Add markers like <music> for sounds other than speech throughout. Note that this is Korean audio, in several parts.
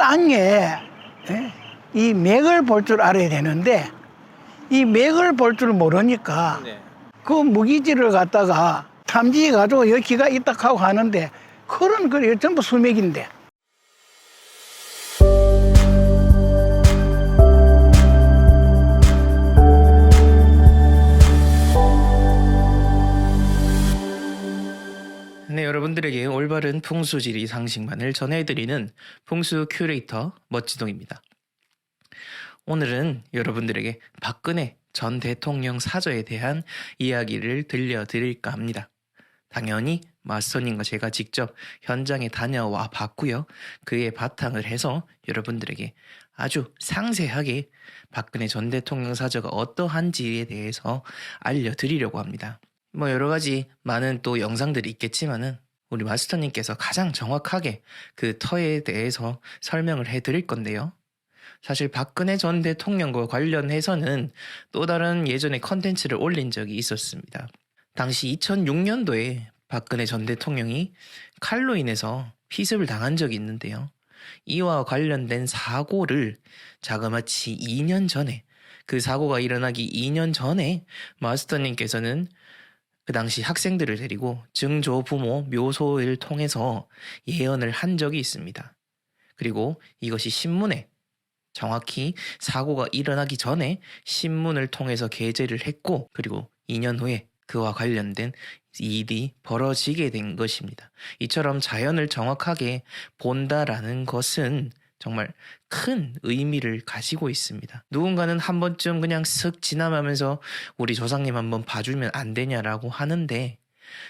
땅에 예? 이 맥을 볼 줄 알아야 되는데 이 맥을 볼 줄 모르니까 네. 그 무기질을 갖다가 탐지해 가지고 여기가 있다 하고 하는데 그런 거 전부 수맥인데 여러분들에게 올바른 풍수지리 상식만을 전해드리는 풍수 큐레이터 멋지동입니다. 오늘은 여러분들에게 박근혜 전 대통령 사저에 대한 이야기를 들려드릴까 합니다. 당연히 마스터님과 제가 직접 현장에 다녀와 봤고요. 그에 바탕을 해서 여러분들에게 아주 상세하게 박근혜 전 대통령 사저가 어떠한지에 대해서 알려드리려고 합니다. 뭐 여러 가지 많은 또 영상들이 있겠지만은 우리 마스터님께서 가장 정확하게 그 터에 대해서 설명을 해 드릴 건데요. 사실 박근혜 전 대통령과 관련해서는 또 다른 예전에 컨텐츠를 올린 적이 있었습니다. 당시 2006년도에 박근혜 전 대통령이 칼로 인해서 피습을 당한 적이 있는데요. 이와 관련된 사고를 자그마치 2년 전에 그 사고가 일어나기 2년 전에 마스터님께서는 그 당시 학생들을 데리고 증조 부모 묘소를 통해서 예언을 한 적이 있습니다. 그리고 이것이 신문에 정확히 사고가 일어나기 전에 신문을 통해서 게재를 했고 그리고 2년 후에 그와 관련된 일이 벌어지게 된 것입니다. 이처럼 자연을 정확하게 본다라는 것은 정말 큰 의미를 가지고 있습니다. 누군가는 한 번쯤 그냥 슥 지나가면서 우리 조상님 한번 봐주면 안 되냐라고 하는데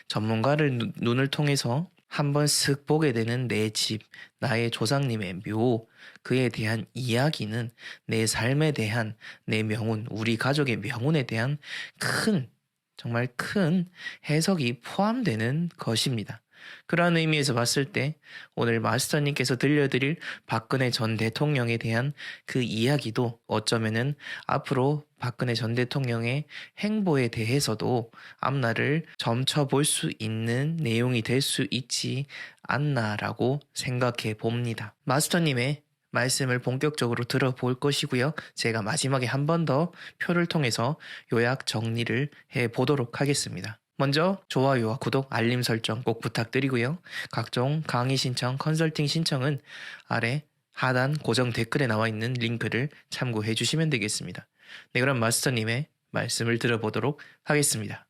전문가를 누- 눈을 통해서 한번 슥 보게 되는 내 집, 나의 조상님의 묘, 그에 대한 이야기는 내 삶에 대한 내 명운, 우리 가족의 명운에 대한 큰, 정말 큰 해석이 포함되는 것입니다. 그러한 의미에서 봤을 때 오늘 마스터님께서 들려드릴 박근혜 전 대통령에 대한 그 이야기도 어쩌면은 앞으로 박근혜 전 대통령의 행보에 대해서도 앞날을 점쳐볼 수 있는 내용이 될 수 있지 않나라고 생각해 봅니다. 마스터님의 말씀을 본격적으로 들어볼 것이고요. 제가 마지막에 한 번 더 표를 통해서 요약 정리를 해 보도록 하겠습니다. 먼저 좋아요와 구독, 알림 설정 꼭 부탁드리고요. 각종 강의 신청, 컨설팅 신청은 아래 하단 고정 댓글에 나와 있는 링크를 참고해 주시면 되겠습니다. 네, 그럼 마스터님의 말씀을 들어보도록 하겠습니다.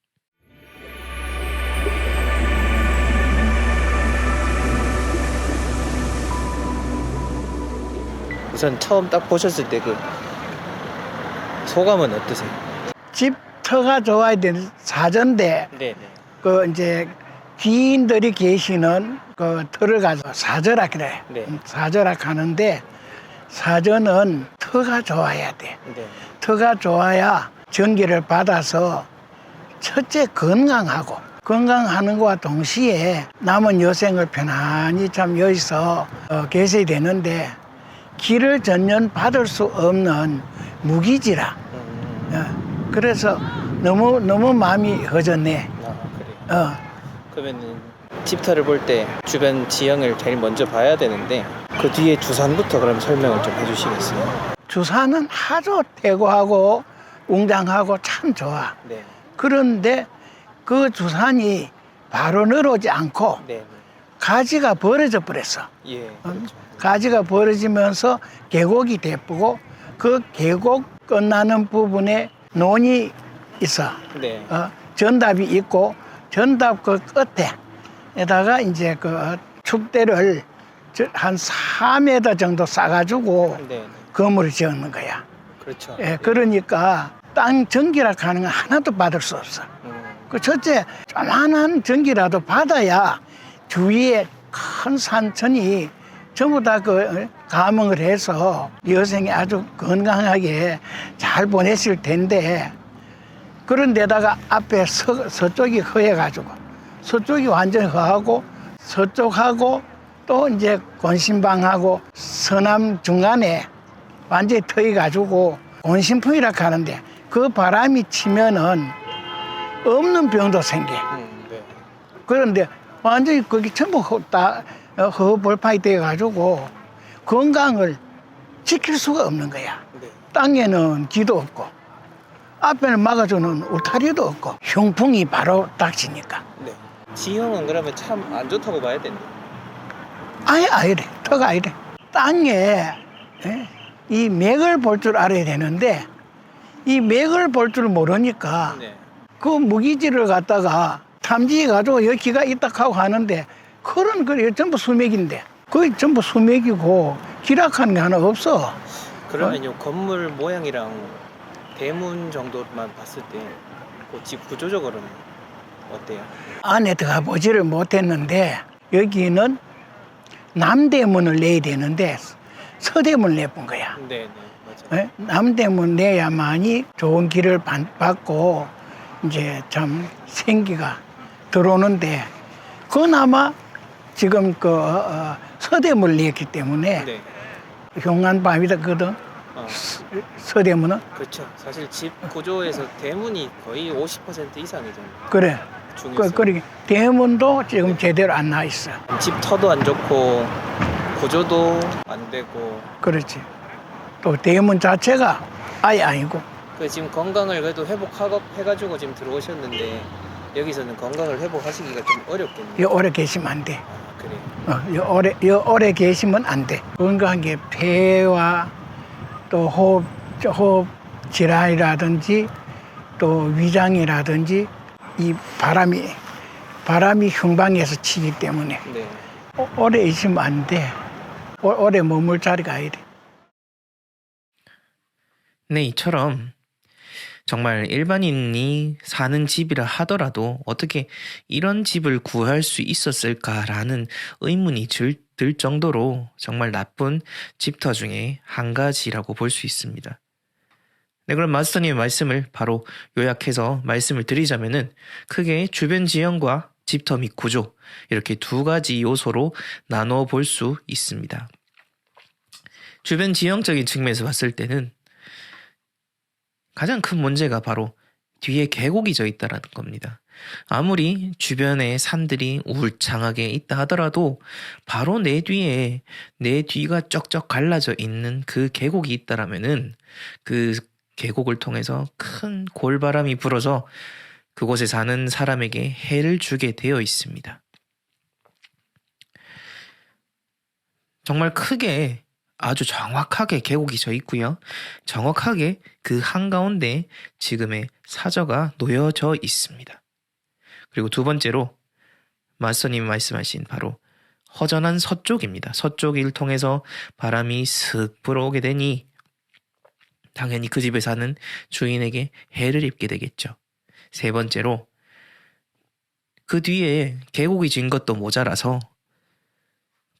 우선 처음 딱 보셨을 때 그 소감은 어떠세요? 집 터가 좋아야 되는 사전대 네, 네. 그 이제 귀인들이 계시는 그 터를 가지고 사절라 그래 네. 사절라 하는데 사전은 터가 좋아야 돼 네. 터가 좋아야 전기를 받아서 첫째 건강하고 건강하는 것과 동시에 남은 여생을 편안히 참 여기서 어, 계셔야 되는데 길을 전혀 받을 수 없는 무기지라 음, 어, 그래서 너무 너무 마음이 허전해 아, 그래요. 어, 그러면은 집터를 볼 때 주변 지형을 제일 먼저 봐야 되는데 그 뒤에 주산부터 그럼 설명을 좀 해주시겠어요? 주사는 아주 태고하고 웅장하고 참 좋아 네, 그런데 그 주산이 바로 늘어오지 않고 네, 가지가 벌어져 버렸어 예, 어? 그렇죠. 가지가 벌어지면서 계곡이 돼쁘고 그 계곡 끝나는 부분에 논이 있어. 네, 어, 전답이 있고 전답 그 끝에에다가 이제 그 축대를 저- 한 4m 정도 쌓아가지고 네, 네, 건물을 지었는 거야. 그렇죠. 예, 그러니까 땅 전기라 하는 건 하나도 받을 수 없어. 음, 그 첫째 조만한 전기라도 받아야 주위에 큰 산천이 전부 다 그 감흥을 해서 여생이 아주 건강하게 잘 보냈을 텐데 그런 데다가 앞에 서, 서쪽이 허해가지고 서쪽이 완전히 허하고 서쪽하고 또 이제 권신방하고 서남 중간에 완전히 트여가지고 권신풍이라 하는데 그 바람이 치면은 없는 병도 생겨. 음, 네, 그런데 완전히 거기 전부 허, 다 어, 허벌판이 돼가지고 건강을 지킬 수가 없는 거야. 네. 땅에는 기도 없고 앞에는 막아주는 울타리도 없고 흉풍이 바로 닥치니까 네. 지형은 그러면 참 안 좋다고 봐야 되네. 아예 아니래 터가 아니래 땅에 예, 이 맥을 볼 줄 알아야 되는데 이 맥을 볼 줄 모르니까 네. 그 무기질을 갖다가 탐지해 가지고 여기가 있다 하고 하는데 그런 거 전부 수맥인데 거의 전부 수맥이고 기락하는 게 하나 없어 그러면 요 건물 모양이랑 대문 정도만 봤을 때그집 구조적으로는 어때요? 안에 들어가 보지를 못했는데 여기는 남대문을 내야 되는데 서대문을 내본 거야. 네, 네. 맞아요. 예? 남대문 내야만이 좋은 길을 반- 받고 이제 참 생기가 들어오는데 그나마 지금 그 어, 어, 서대문을 냈기 때문에 네. 흉한 밤이거든 어, 서대문은 그렇죠. 사실 집 구조에서 대문이 거의 50% 이상이잖아요. 그래. 그, 그리 대문도 지금 제대로 안 나 있어 집 터도 안 좋고 구조도 안 되고 그렇지 또 대문 자체가 아예 아니고 그 지금 건강을 그래도 회복하고 해가지고 지금 들어오셨는데 여기서는 건강을 회복하시기가 좀 어렵겠네요. 여 오래 계시면 안 돼. 아, 그래요. 어, 여 오래 여 오래 계시면 안 돼. 건강한 게 폐와 또 호흡 호흡 질환이라든지 또 위장이라든지 이 바람이 바람이 흉방에서 치기 때문에 네. 오- 오래 있으면 안 돼. 오- 오래 머물 자리가 아니래. 네, 이처럼 정말 일반인이 사는 집이라 하더라도 어떻게 이런 집을 구할 수 있었을까라는 의문이 들, 들 정도로 정말 나쁜 집터 중에 한 가지라고 볼 수 있습니다. 네, 그럼 마스터님의 말씀을 바로 요약해서 말씀을 드리자면은 크게 주변 지형과 집터 및 구조 이렇게 두 가지 요소로 나눠 볼 수 있습니다. 주변 지형적인 측면에서 봤을 때는 가장 큰 문제가 바로 뒤에 계곡이 져 있다라는 겁니다. 아무리 주변에 산들이 울창하게 있다 하더라도 바로 내 뒤에 내 뒤가 쩍쩍 갈라져 있는 그 계곡이 있다라면은 그 계곡을 통해서 큰 골바람이 불어서 그곳에 사는 사람에게 해를 주게 되어 있습니다. 정말 크게 아주 정확하게 계곡이 져 있고요. 정확하게 그 한가운데 지금의 사저가 놓여져 있습니다. 그리고 두 번째로 마스터님 말씀하신 바로 허전한 서쪽입니다. 서쪽을 통해서 바람이 슥 불어오게 되니 당연히 그 집에 사는 주인에게 해를 입게 되겠죠. 세 번째로 그 뒤에 계곡이 진 것도 모자라서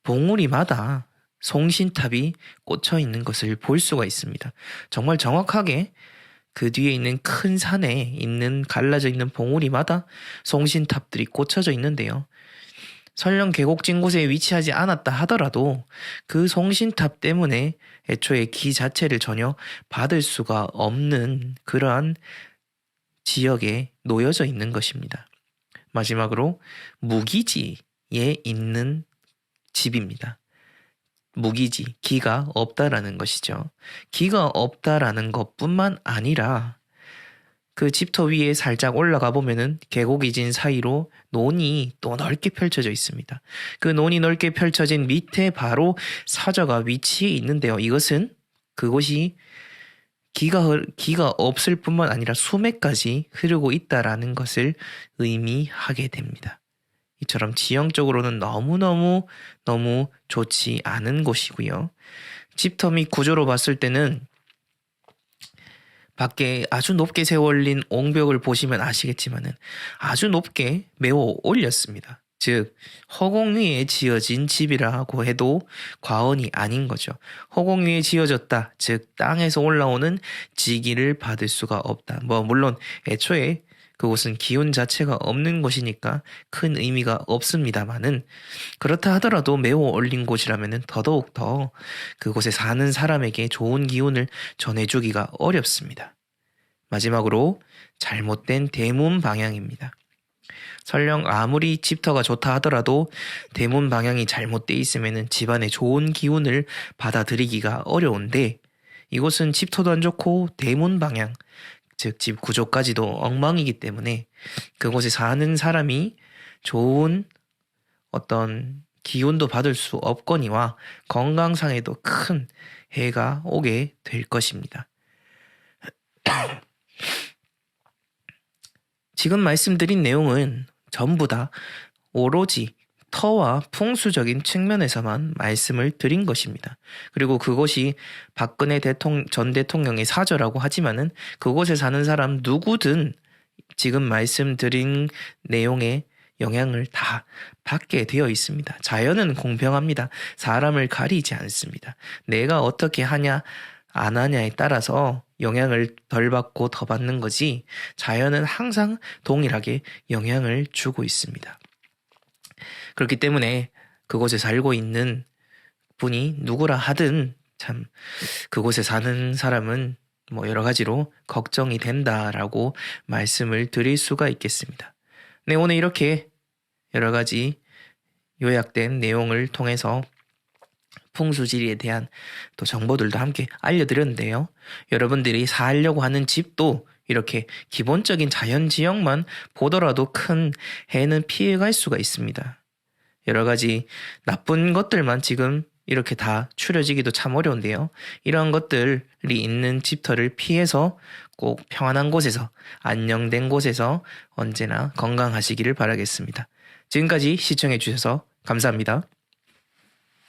봉우리마다 송신탑이 꽂혀 있는 것을 볼 수가 있습니다. 정말 정확하게 그 뒤에 있는 큰 산에 있는 갈라져 있는 봉우리마다 송신탑들이 꽂혀져 있는데요. 설령 계곡진 곳에 위치하지 않았다 하더라도 그 송신탑 때문에 애초에 기 자체를 전혀 받을 수가 없는 그러한 지역에 놓여져 있는 것입니다. 마지막으로 무기지에 있는 집입니다. 무기지, 기가 없다라는 것이죠. 기가 없다라는 것뿐만 아니라 그 집터 위에 살짝 올라가 보면은 계곡이 진 사이로 논이 또 넓게 펼쳐져 있습니다. 그 논이 넓게 펼쳐진 밑에 바로 사저가 위치해 있는데요. 이것은 그곳이 기가 흐- 기가 없을 뿐만 아니라 수맥까지 흐르고 있다라는 것을 의미하게 됩니다. 이처럼 지형적으로는 너무너무 너무 좋지 않은 곳이고요. 집터 및 구조로 봤을 때는 밖에 아주 높게 세워올린 옹벽을 보시면 아시겠지만은 아주 높게 매우 올렸습니다. 즉 허공 위에 지어진 집이라고 해도 과언이 아닌 거죠. 허공 위에 지어졌다. 즉 땅에서 올라오는 지기를 받을 수가 없다. 뭐 물론 애초에 그곳은 기운 자체가 없는 곳이니까 큰 의미가 없습니다만은 그렇다 하더라도 매우 올린 곳이라면 더더욱 더 그곳에 사는 사람에게 좋은 기운을 전해주기가 어렵습니다. 마지막으로 잘못된 대문 방향입니다. 설령 아무리 집터가 좋다 하더라도 대문 방향이 잘못돼 있으면 집안의 좋은 기운을 받아들이기가 어려운데 이곳은 집터도 안 좋고 대문 방향, 즉 집 구조까지도 엉망이기 때문에 그곳에 사는 사람이 좋은 어떤 기운도 받을 수 없거니와 건강상에도 큰 해가 오게 될 것입니다. <clears throat> 지금 말씀드린 내용은 전부 다 오로지 터와 풍수적인 측면에서만 말씀을 드린 것입니다. 그리고 그것이 박근혜 대통령, 전 대통령의 사저라고 하지만은 그곳에 사는 사람 누구든 지금 말씀드린 내용에 영향을 다 받게 되어 있습니다. 자연은 공평합니다. 사람을 가리지 않습니다. 내가 어떻게 하냐, 안 하냐에 따라서 영향을 덜 받고 더 받는 거지, 자연은 항상 동일하게 영향을 주고 있습니다. 그렇기 때문에 그곳에 살고 있는 분이 누구라 하든 참 그곳에 사는 사람은 뭐 여러 가지로 걱정이 된다라고 말씀을 드릴 수가 있겠습니다. 네, 오늘 이렇게 여러 가지 요약된 내용을 통해서 풍수지리에 대한 또 정보들도 함께 알려드렸는데요. 여러분들이 살려고 하는 집도 이렇게 기본적인 자연 지형만 보더라도 큰 해는 피해갈 수가 있습니다. 여러 가지 나쁜 것들만 지금 이렇게 다 추려지기도 참 어려운데요. 이러한 것들이 있는 집터를 피해서 꼭 평안한 곳에서 안녕된 곳에서 언제나 건강하시기를 바라겠습니다. 지금까지 시청해 주셔서 감사합니다.